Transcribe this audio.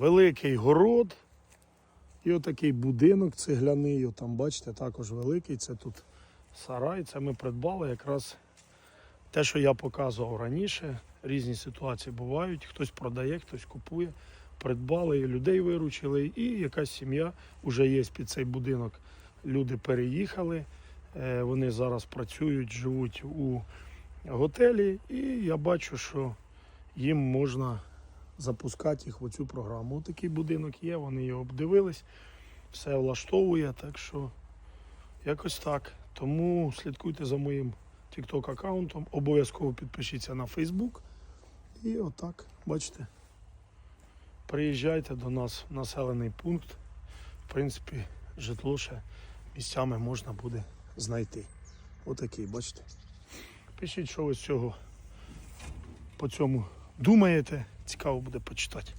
великий город. І отакий будинок цегляний, там бачите, також великий. Це тут сарай. Це ми придбали якраз те, що я показував раніше. Різні ситуації бувають. Хтось продає, хтось купує. Придбали, і людей виручили, і якась сім'я вже є під цей будинок. Люди переїхали, е, вони зараз працюють, живуть у готелі, і я бачу, що їм можна запускати їх в оцю програму. Ось такий будинок є, вони його обдивились, все влаштовує, так що якось так. Тому слідкуйте за моїм TikTok аккаунтом, обов'язково підпишіться на Facebook. І отак, бачите, приїжджайте до нас в населений пункт. В принципі, житло ще місцями можна буде знайти. Отакий, бачите. Пишіть, що ви з цього по цьому думаєте. Цікаво буде почитати.